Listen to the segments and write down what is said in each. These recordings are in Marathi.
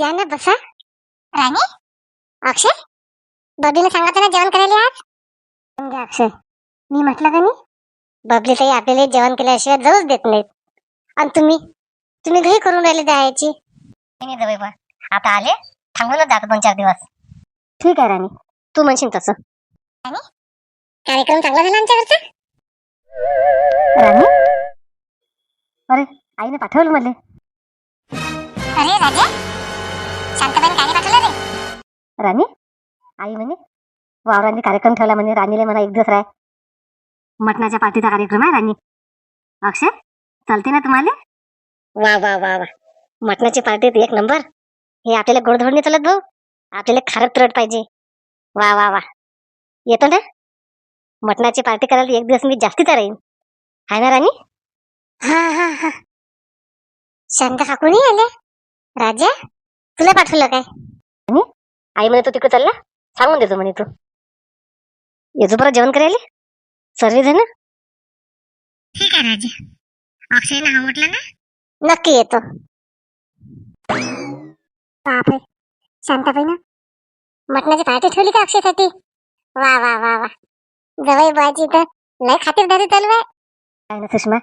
या ना बसा. राणी? अक्षय? बबलीने सांगितलं ना जेवण करायला आज? म्हणजे अक्षय. मी म्हटलं का नाही? बबली ताई आपल्याला जेवण केल्याशिवाय जाऊच देत नाहीत. आणि तुम्ही? तुम्ही घरी करून राहिले द्यायची नाही जवळ बा. आता आले. थांबूनच जातो दोन चार दिवस. ठीक आहे राणी. तू म्हणशील तसं. राणी? कार्यक्रम चांगला झाला आमच्या घरचा राणी? अरे आईने पाठवलं मला. अरे राजा? राणी? आई म्हणे वावरांनी कार्यक्रम ठेवला म्हणे राणीला मला एक दिवस राय. मटणाच्या पार्टीचा कार्यक्रम आहे राणी. अक्षय चालते ना तुम्हाला? वा वा वा वा. मटणाची पार्टीत एक नंबर. हे आपल्याला गोडधोड नाही चालत भाऊ. आपल्याला खारट तुरट पाहिजे. वा वा वा. येतो ना? मटणाची पार्टी करायला एक दिवस मी जास्तीचा राहीन. हाय ना राणी? हा हा हा. शांत काकून आले. राजा तुला पाठवलं काय? आई म्हणे तू तिकडे चालला? सांगून देतो म्हणे तू. येतो परत जेवण करायला? सर्व जण ठीक आहे राजा. अक्षय ना म्हटलं ना? नक्की येतो. बापरे. शांताबाई ना? मटणाची पार्टी ठेवली का अक्षयसाठी? वा वा वा वा. जवळ बाजी तर लय खातीरदारी चालू आहे. काय ना सुषमा?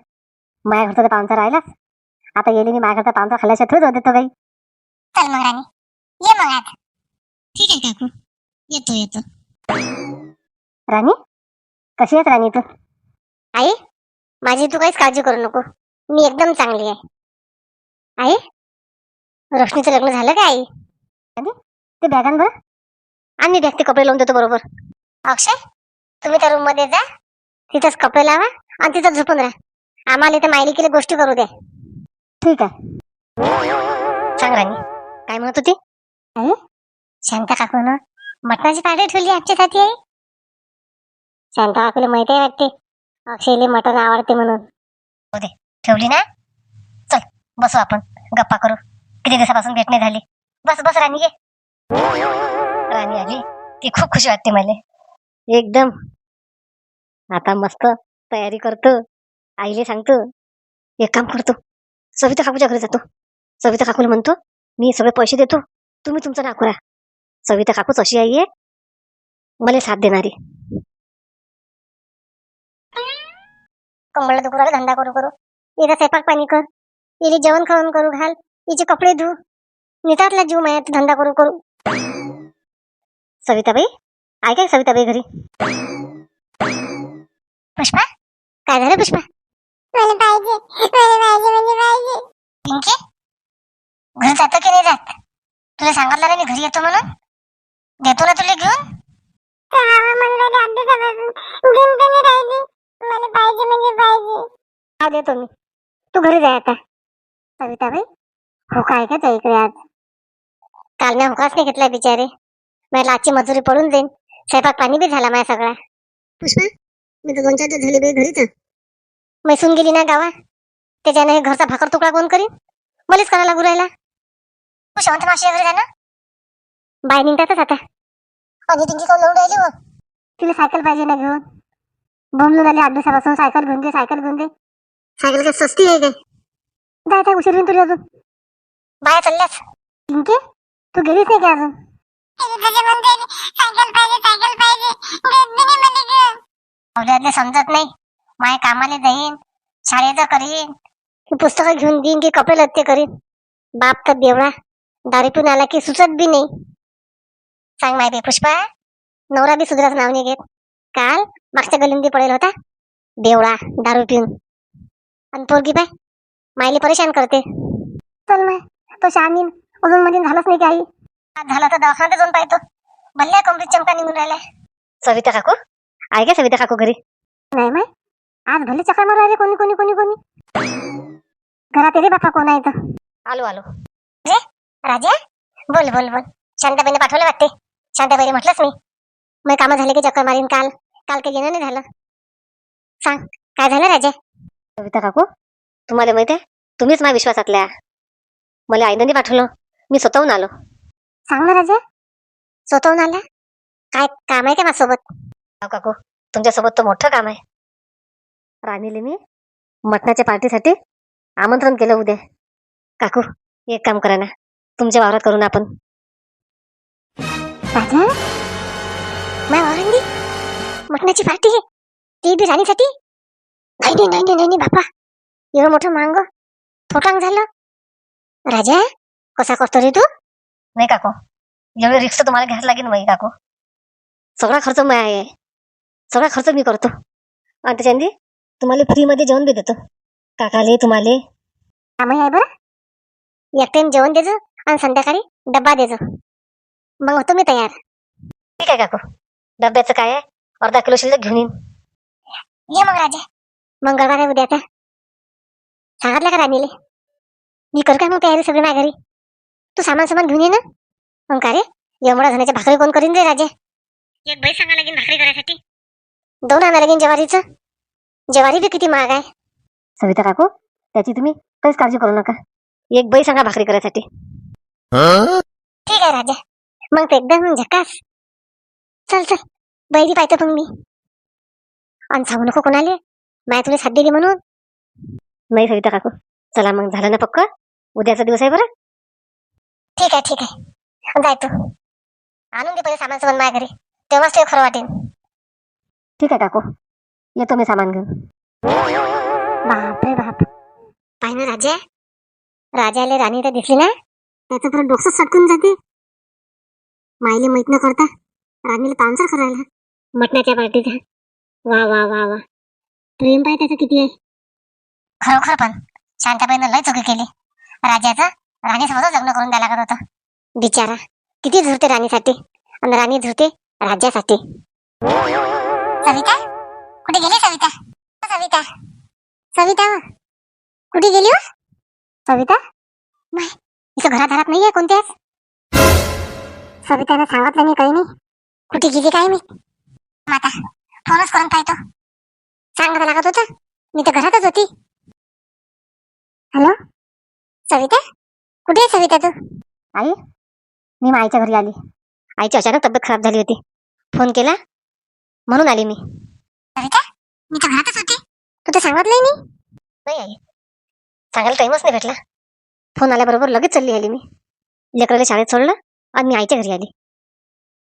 माझ्या घरचा तर पाहुणचा राहिलाच. आता गेली मी माझ्या घरचा पाहुणचा खाल्ल्याशिवाय थोडंच होत देतो काही. चल मग राणी. ये मग आता. ठीक आहे काकू. येतो येतो. राणी? कशी आहेस राणी तू? आई माझी तू काहीच काळजी करू नको. मी एकदम चांगली आहे. आई रोशनीचं लग्न झालं का आई? आणि ते बॅगांवर आणि बॅग ते कपडे लावून देतो बरोबर. अक्षय तुम्ही त्या रूममध्ये जा. तिथंच कपडे लावा आणि तिथं झोपून राहा. आम्हाला इथं मायली केली गोष्टी करू द्या ठीक आहे. सांग राणी काय म्हणत होती? अरे शांता काकून? मटणाची पार्टी ठेवली आमच्यासाठी आहे शांता काकूला माहिती आहे वाटते. अक्षयले मटण आवडते म्हणून. हो दे. ठेवली ना? चल बसू आपण. गप्पा करू. किती दिवसापासून भेट नाही झाली. बस बस राणी ये. राणी आली. ती खूप खुशी वाटते मला. एकदम. आता मस्त तयारी करतो. आईले सांगतो. एक काम करतो. सविता काकूच्या घरी जातो. सविता काकूला म्हणतो मी सगळे पैसे देतो. तुम्ही तुमचं नाव करा सविता काकूच अशी आई आहे. मला साथ देणारी. कमळला दुकुराला धंदा करू करू. इथं स्वयंपाक पाणी कर. इथे जेवण खाऊन करू घाल. हिचे कपडे धु. नितातला जीव मायात धंदा करू करू. सविताबाई आहे काय सविताबाई घरी? पुष्पा? काय झालं पुष्पा? मला पाहिजे मला पाहिजे म्हणजे पाहिजे. पिंकी? घरी जातो की नाही जात? तुला सांगितलं ना मी घरी येतो म्हणून? देतो ना तुला घेऊन? म्हणजे हा देतो मी तू घरी जाय आता. सविताबाई हो काय का त्या इकडे आज? काल मी होकाच नाही घेतलाय बिचारे. मला आजची मजुरी पडून जाईन. स्वयंपाक पाणी बी झाला माझ्या सगळा. पुष्पा मी तर दोन चार दिवस झाले बाई घरीच मैसून गेली ना गावा? त्याच्याने हे घरचा भाकर तुकडा कोण करीन? मलाच करायला लागू राहिला. तू शांत माशी घरी जा ना. बाय निघतातच आता. आणि तिची कोण लावून राहिली तिला सायकल पाहिजे ना घेऊन बोंबलून आली आठ दिवसापासून सायकल घेऊन दे सायकल घेऊन दे. सायकल काय सस्ती आहे काय? जाय काय उशीर होईल तुला अजून. बाया चालल्यास पिंके तू गेलीच नाही का अजून? अवल्यातले समजत नाही. माझ्या कामाला जाईन शाळेचं करीन. की पुस्तकं घेऊन देईन की कपडे लत्ते करीन. बाप तर देवळा दारी पिऊन आला की सुचत बी नाही. सांग बे पुष्पा. नवरा बी सुधराच नाव नाही घेत. काल मागच्या गलिंदी पडेल होता. देवळा दारू पिऊन. आणि पोरगी पाय मायली परेशान करते. चल माय तो शानीन अजून मध्ये झालंच नाही काही. आज झालं तर दवाखान्यात जाऊन पाहतो. भल्ल्या कमरीत चमका निघून राहिलाय. सविता काकू? आहे का सविता काकू घरी? नाही माय. आज भले चक्र मारू राहिले कोणी कोणी कोणी कोणी. घरात येते बापा कोण आहे तर. आलो आलो. राजा? बोल बोल बोल. शांताबाईने पाठवलं वाटते. शांताबाईने म्हटलंच मी. मग कामं झाले की चक्कर मारीन काल. काल काही येणं नाही झालं. सांग काय झालं राजा? सविता काकू तुम्हाला माहिती आहे तुम्हीच माझ्या विश्वासातल्या. मला आईनं नाही पाठवलं मी स्वतःहून आलो. सांग ना राजा. स्वतःहून आला काय काम आहे का माझ्यासोबत? अहो काकू तुमच्यासोबत तर मोठं काम आहे. राणीले मी मटणाच्या पार्टीसाठी आमंत्रण केलं उद्या. काकू एक काम करा ना. तुमच्या वावरात करू ना आपण राजा माय वावरंदी मटणाची पार्टी आहे. ती बी राणीसाठी? नाही नाही नाही नाही, नाही बापा एवढं मोठं मांग. थोटांग झालं. राजा कसा करतो रे तू? नाही काकू एवढे रिक्स तुम्हाला घ्यायला लागेल बाई काकू. सगळा खर्च मी आहे. सगळा खर्च मी करतो. आणि त्याच्यानी तुम्हाला फ्रीमध्ये जेवण बी देतो. काकाले तुम्हाला. आम्ही आहे बरं? एक टाइम जेवण देजो आणि संध्याकाळी डब्बा देजो. मग होतो मी तयार. ठीक आहे काकू. डब्याचं काय आहे? अर्धा किलो शिल्लक घेऊन येईन. ये मग राजा. मंगळवार आहे उद्याचा सांगितलं का राणीले? मी करू काय मग तयारी सगळी माझ्या घरी? तू सामान सामान घेऊन ये ना. मग का रे? एवढ्या जणांच्या भाकरी कोण करीन रे राजे? एक बाई सांगा लागेल भाकरी करायसाठी. दोन आणा लागेल ज्वारीचं. ज्वारी बी किती महाग आहे. सविता काकू त्याची तुम्ही काहीच काळजी करू नका. एक बाई सांगा भाकरी करायसाठी. ठीक आहे राजा. मग ते एकदम झकास. चल चल. बैरी पाहतो मग मी. आणि सांगू नको कोणाले. माय तुला साथ दिली म्हणून. नाही सविता काकू. चला मग झालं ना पक्क? उद्याचा दिवस आहे बरं? ठीक आहे ठीक आहे. जाय तू. आणून दे पहिले सामान सामान माझ्या घरी. तेव्हाच ते खरं वाटेल ठीक आहे काकू. येतो मी सामान घेऊन. बापरे बाप. ना राजा? राजाले राणी तर दिसली ना? त्याचं तर डोकं सटकून जाते. माईले माहीत न करता राणीला पाहुणचार करायला. मटणाच्या पार्टीचा वा वा वा वा. प्रेम पाय त्याचं किती आहे? खरोखर पण. शांताबाईनं लय चुकी केली. राजाचं राणीसोबत लग्न करून द्यायला लागत होतं. बिचारा किती झुरते राणीसाठी. आणि राणी झुरते राज्यासाठी. सविता? कुठे गेली सविता? सविता? सविता कुठे गेली हो? सविता? नाही इथं घरात घरात नाहीये कोणत्याच सविताने सांगितलं नाही काही नाही. कुठे गेली काय मी? माता फोनच करून पाहतो. सांगायला लागत होतं मी तर घरातच होती. हॅलो? सविता? कुठे आहे सविता तू? आई मी आईच्या घरी आली. आईची अचानक तब्येत खराब झाली होती. फोन केला म्हणून आली मी. सविता मी तर घरातच होती. तू तर सांगितलंय नाही. नाही आई सांगायला टाइमच नाही भेटला. फोन आल्याबरोबर लगेच चालली आली मी. लेकराला शाळेत सोडलं आणि मी आईच्या घरी आली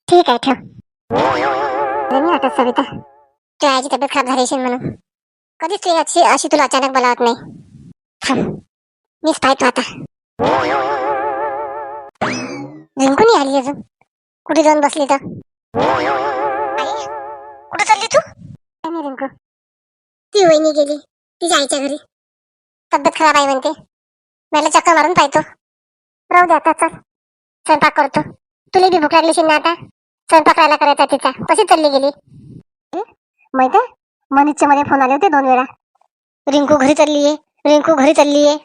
ठीक आहे ठेव मी वाटत सविता। तुझ्या आईची तब्येत खराब झाली असेल म्हणून कधीच तुझी अशी अशी तुला अचानक बोलावत नाही? थांब. मीच पाहतो आता। रिंकू नाही आली अजून कुठे जाऊन बसली तर कुठे चालली तू? नाही रिंकू। ती वहिनी गेली तिच्या आईच्या घरी। तब्येत खराब आहे म्हणते. मला चक्कर मारून पाहतो. राहू दे आता चल. स्वयंपाक करतो. तुला बी भूक लागली ना आता? स्वयंपाक राहिला करायचा तिचा. कशी चालली गेली? माहीत आहे मनीषचे मध्ये फोन आले होते दोन वेळा. रिंकू घरी चालली आहे. रिंकू घरी चालली आहे.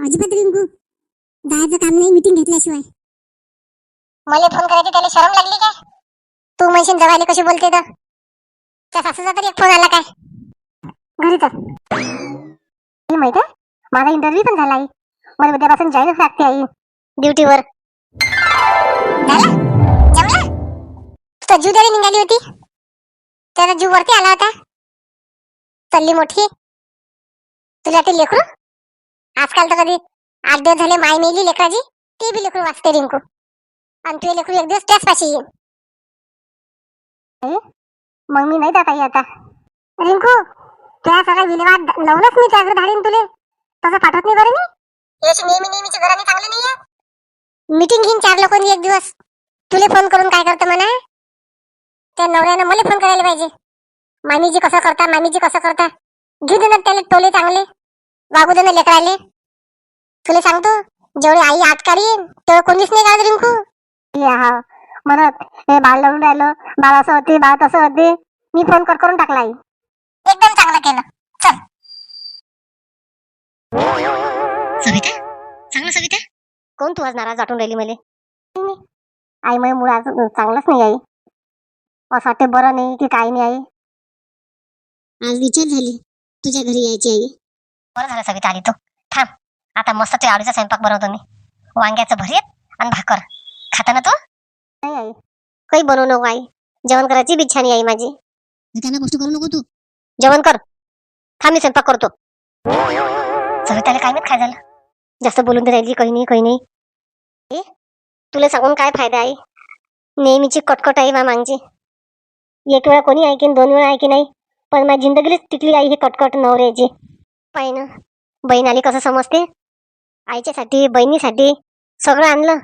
अजिबात रिंकू जायचं काम नाही मीटिंग घेतल्याशिवाय. मला फोन करायची त्याला शरम लागली काय? तू म्हणशील जवायला कशी बोलते तर? त्या सासूचा तरी एक फोन आला काय? घरी चल. हे माहीत आहे माझा इंटरव्ह्यू पण झाला आई मला उद्यापासून जायलाच लागते आई. ड्युटीवर. जीव द्यायला निघाली होती. त्याचा जीव वरती आला होता. चालली मोठी. तुला ते लेकरू? आजकाल तर कधी आठ दिवस झाले माय मेली लेकराची ते बी लेकरू वाचते रिंकू. आणि तुझे लेकरू एक दिवस त्याच पाशी येईल. मग मी नाही जात आता. रिंकू त्या सगळ्या विल्हेवाट लावूनच मी त्याकडे धाडीन तुले. तसं पाठवत नाही बरं मी. नेहमी नेहमीची घराने चांगली नाहीये. मीटिंग घेईन चार लोकांनी एक दिवस. तुले फोन करून काय करतं म्हणा? त्या नवऱ्यानं मला फोन करायला पाहिजे. मामीजी कसं करता मामीजी कसं करता? घेऊ दे ना त्याला टोले चांगले. वागू दे ना लेकराले. तुला सांगतो जेवढी आई आटकारी येईन तेवढं कोणीच नाही गाळत रिंकू. हा म्हणत हे बाळ लढून राहिलं बाळ असं होते बाळ तसं होते. मी फोन कट करून टाकला आई. एकदम चांगलं केलं. चल. सविता? चांगलं सविता? कोण तू आज नाराज वाटून राहिली मला? आई माझ्या मुळे आज चांगलंच नाही आई. असं वाटते बरं नाही की काही नाही आई. आज विचार झाली. तुझ्या घरी यायची आई. बरं झालं सविता आली तू. थांब. आता मस्त ते आवडीचा स्वयंपाक बनवतो मी. वांग्याचं भरीत आणि भाकर. खाता ना तू? नाही आई. काही बनवू नको आई. जेवण करायची बी इच्छा नाही आई माझी. त्यांना गोष्ट करू नको तू. जेवण कर. थांब मी स्वयंपाक करतो. सविताला काय माहीत काय झालं? जास्त बोलून तर राहिली काही नाही काही नाही. ए तुला सांगून काय फायदा आहे? नेहमीची कटकट आहे मा मागची. एक वेळा कोणी ऐकीन दोन वेळा ऐकी नाही पण माझी जिंदगीच टिकली आई ही कटकट नवऱ्याची. पाहिजे ना बहीण आली कसं समजते? आईच्यासाठी बहिणीसाठी सगळं आणलं.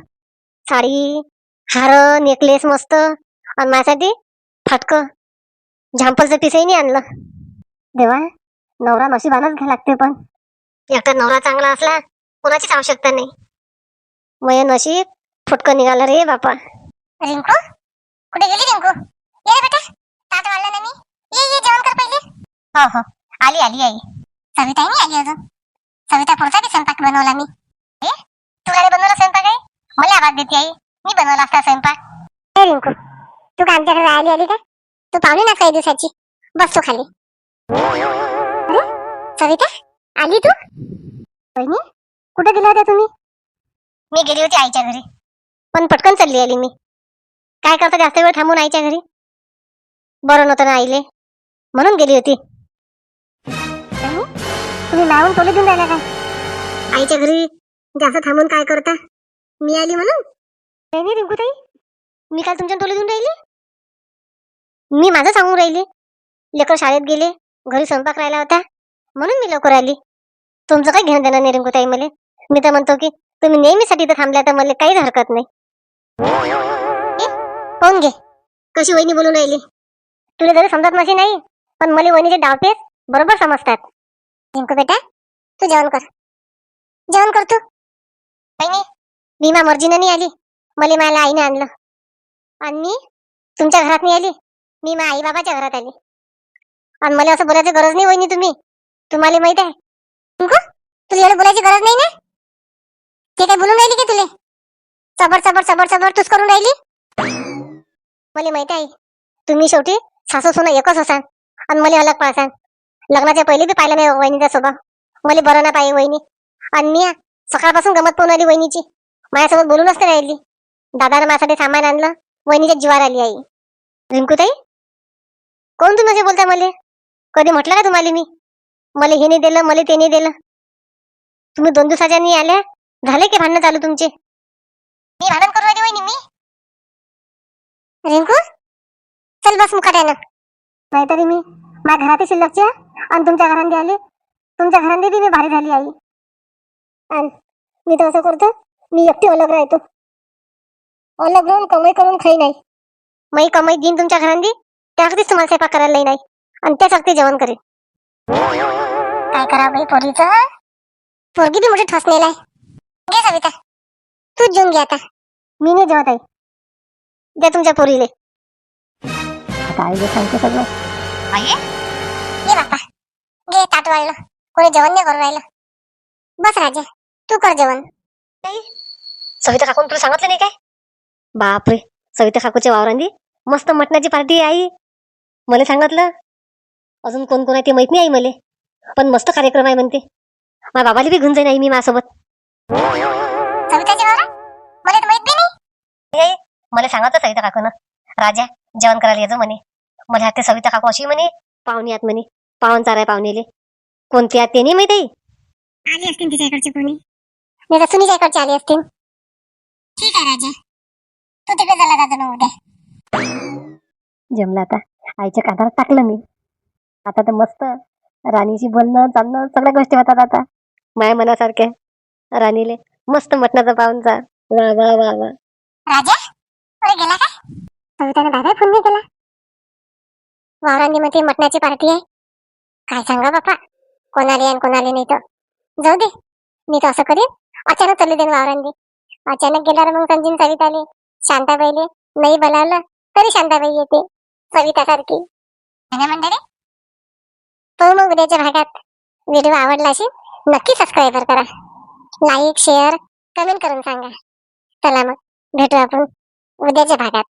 साडी हार नेकलेस मस्त आणि माझ्यासाठी फाटकं. झांपलचं पिसही नाही आणलं. देवा नवरा नशिबानच घ्या लागते पण. एकटा नवरा चांगला असला कोणाचीच आवश्यकता नाही. मय नशीब फुटकं निघालं रे बापा. रिंकू? कुठे गेली रिंकू? ये रे बेटा. ताट वाढलं ना मी. ये ये जेवण कर पहिले. हो हो. आली आली आई. सविता नाही आली अजून? सविता पुढचा बी स्वयंपाक बनवला मी. ए तुला नाही बनवला स्वयंपाक आहे? मला आवाज देते आई. मी बनवला असता स्वयंपाक. ए रिंकू तू का आमच्याकडे राहिली आली का? तू पाहुणे ना काही दिवसाची? बस तू खाली. अरे सविता आली तू? बहिणी कुठे गेल्या होत्या तुम्ही? मी गेली होती आईच्या घरी. पण पटकन चालली आली मी. काय करता जास्त वेळ थांबून आईच्या घरी? बरं नव्हतं ना आईले. म्हणून गेली होती. तुम्ही लावून टोले देऊन राहिला काय? आईच्या घरी जास्त थांबून काय करता? मी आली म्हणून. नाही रिंकू ताई मी काल तुमच्या टोले देऊन राहिली? मी माझं सांगून राहिली. लेकर शाळेत गेले घरी स्वयंपाक राहिला होता. म्हणून मी लवकर आली. तुमचं काही घेणं देणं नाही रिंकूताई मला. मी तर म्हणतो की तुम्ही नेहमीसाठी तर थांबल्या तर मला काहीच हरकत नाही. पाहून घे. कशी वहिनी बोलून राहिली? तुला जरी समजत नसे नाही पण मला वहिनीचे डावपेच बरोबर समजतात. बेटा तू जेवण कर. जेवण कर तू वहिनी नाही मी मा मर्जीनं नाही आली. मला माझ्या आईने आणलं. आणि मी तुमच्या घरात नाही आली. मी मा आई बाबाच्या घरात आली. आणि मला असं बोलायची गरज नाही वहिनी तुम्ही. तुम्हाला माहीत आहे. तुला एवढं बोलायची गरज नाही ना? ते काय बोलून राहिली का तुले? चबर चबर चबर चबर तूच करून राहिली? मला माहीत आहे तुम्ही शेवटी सासू सोनं एकच असाल आणि मला अलग पाळसाल लग्नाच्या पहिले बी पाहिलं नाही वहिनीचा स्वभाव. मला बरं ना पाहिजे वहिनी. आणि मी सकाळपासून गमत पाहून आली वहिनीची. माझ्यासोबत बोलूनच नाही राहिली. दादानं माझ्यासाठी सामान आणलं वहिनीच्या जीवार आली आई. रिंकूताई कोण तुम्ही असे बोलता मला? कधी म्हटलं का तुम्हाला मी? मला हे नाही दिलं मला ते नाही दिलं. तुम्ही दोन दिवसाच्या नाही आल्या झाले की भांडणं चालू तुमचे? मी भांडण करून राहिली वहिनी मी? रिंकू? चल बस मुखाट्यानं नाहीतरी मी माझ्या घरात शिल्लकच्या आणि तुमच्या घरांनी आली. तुमच्या घरांनी बी मी भारी झाली आई. आणि मी तर असं करतो मी एकटी अलग राहतो. अलग राहून कमाई करून खाई नाही. मी कमाई देईन तुमच्या घरांनी त्यासाठीच तुम्हाला स्वयंपाक करायला नाही. आणि त्यासाठी जेवण करेन काय करा बाई पोरीचं? पोरगी बी मोठी ठसलेला आहे. घे सविता. तूच जेवून घे आता. मी नाही जेवत आहे. द्या तुमच्या पोरीले. काय जे सांगते सगळं. ये बापा घे ताट वाढलं कोणी जेवण नाही करून राहिलं. बस राजा. तू कर जेवण. सविता काकून तुला सांगितलं नाही काय? बापरे. सविता काकूच्या वावरांनी मस्त मटणाची पार्टी आहे आई. मला सांगितलं. अजून कोण कोण आहे ते माहीत नाही आई मला. पण मस्त कार्यक्रम आहे म्हणते. माझ्या बाबाला बी घेऊन जाईन आई मी माझ्यासोबत. सविताची मला तर माहीत बी नाही. मला सांगितलं सविता काकून. राजा जेवण करायला येतो म्हणे. मला हाते सविता काकू अशी म्हणे. पाहुणे आत म्हणे. पाहुण चार आहे पाहुणेले. कोणते आत ते नाही माहीत आली असतील तिच्या इकडचे कोणी नाही तर सुनीच्या इकडचे आले असतील. ठीक आहे राजा. तू तिकडे झाला दादा ना उद्या. जमलं आता. आईच्या कानावर टाकलं मी. आता तर मस्त राणीशी बोलणं चालणं सगळ्या गोष्टी होतात आता. माया मनासारख्या. राणीले. मस्त मटणाचा पाहुणचा वा वा वा वा. राजा अरे गेला काय सविताने दादा फोन नाही केला. वावरांनी मध्ये मटणाची पार्टी आहे. काय सांगा बापा? कोणाले आणि कोणाले नाही तर जाऊ दे. मी तर असं करीन. अचानक चालले देईन वावरांनी. अचानक गेल्यावर मग समजीन सविताले शांताबाईले नाही बोलावलं तरी शांताबाई येते. सवितासारखी. है ना मंडळी? तो मग उद्याच्या भागात. व्हिडिओ आवडला असेल नक्की सबस्क्राईबर करा. लाईक शेअर कमेंट करून सांगा. चला मग भेटू आपण उद्याच्या भागात.